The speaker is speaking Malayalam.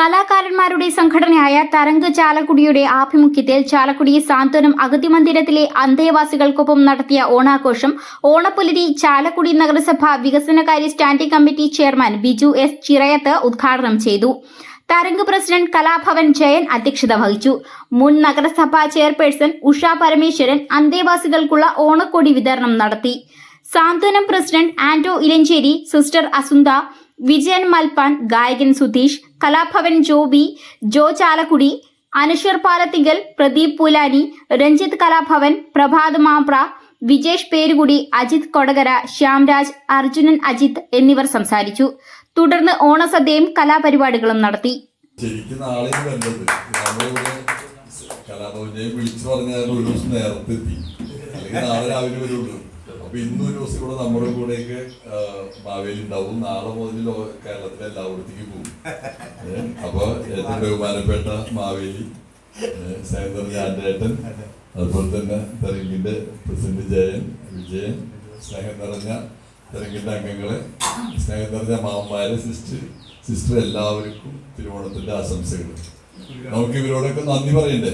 കലാകാരന്മാരുടെ സംഘടനയായ തരംഗ് ചാലക്കുടിയുടെ ആഭിമുഖ്യത്തിൽ ചാലക്കുടി സാന്ത്വനം അഗതി മന്ദിരത്തിലെ അന്തേവാസികൾക്കൊപ്പം നടത്തിയ ഓണാഘോഷം ഓണപ്പുലരി ചാലക്കുടി നഗരസഭ വികസനകാര്യ standing committee chairman Biju S Chirayath ഉദ്ഘാടനം ചെയ്തു. തരംഗ് പ്രസിഡന്റ് കലാഭവൻ ജയൻ അധ്യക്ഷത വഹിച്ചു. മുൻ നഗരസഭാ ചെയർപേഴ്സൺ ഉഷ പരമേശ്വരൻ അന്തേവാസികൾക്കുള്ള ഓണക്കോടി വിതരണം നടത്തി. സാന്ത്വനം പ്രസിഡന്റ് ആന്റോ ഇലഞ്ചേരി സിസ്റ്റർ അസുന്ത വിജയൻ മൽപ്പാൻ ഗായകൻ സുധീഷ് കലാഭവൻ ജോബി ജോ ചാലക്കുടി അനശ്വർ പാലത്തിങ്കൽ പ്രദീപ് പൂലാനി രഞ്ജിത്ത് കലാഭവൻ പ്രഭാത് മാപ്ര വിജേഷ് പേരുകുടി അജിത് കൊടകര ശ്യാംരാജ് അർജുനൻ അജിത് എന്നിവർ സംസാരിച്ചു. തുടർന്ന് ഓണസദ്യയും കലാപരിപാടികളും നടത്തി. ശരിക്കും വരേണ്ടത് നമ്മളിവിടെ കലാഭവനെയും വിളിച്ചു പറഞ്ഞാൽ ഒരു നേരത്തെ എത്തി അല്ലെങ്കിൽ നാളെ രാവിലെ വരുള്ളൂ. അപ്പൊ ഇന്നൊരു ദിവസം കൂടെ നമ്മുടെ കൂടെയൊക്കെ മാവേലി ഉണ്ടാവും നാളെ മുതൽ കേരളത്തിലെ എല്ലായിടത്തേക്ക് പോകും. അപ്പൊ ഏറ്റവും ബഹുമാനപ്പെട്ട മാവേലി സേന്ദ്രൻ ജാൻഡേട്ടൻ അതുപോലെ തന്നെ തെരങ്കിന്റെ പ്രസിഡന്റ് ജയൻ വിജയൻ സ്നേഹം നിറഞ്ഞ തെരങ്കിന്റെ അംഗങ്ങളെ സ്നേഹം നിറഞ്ഞ മാമ്മമാരെ സിസ്റ്റർ സിസ്റ്റർ എല്ലാവർക്കും തിരുവോണത്തിന്റെ ആശംസകൾ. നമുക്ക് ഇവരോടൊക്കെ നന്ദി പറയണ്ടേ?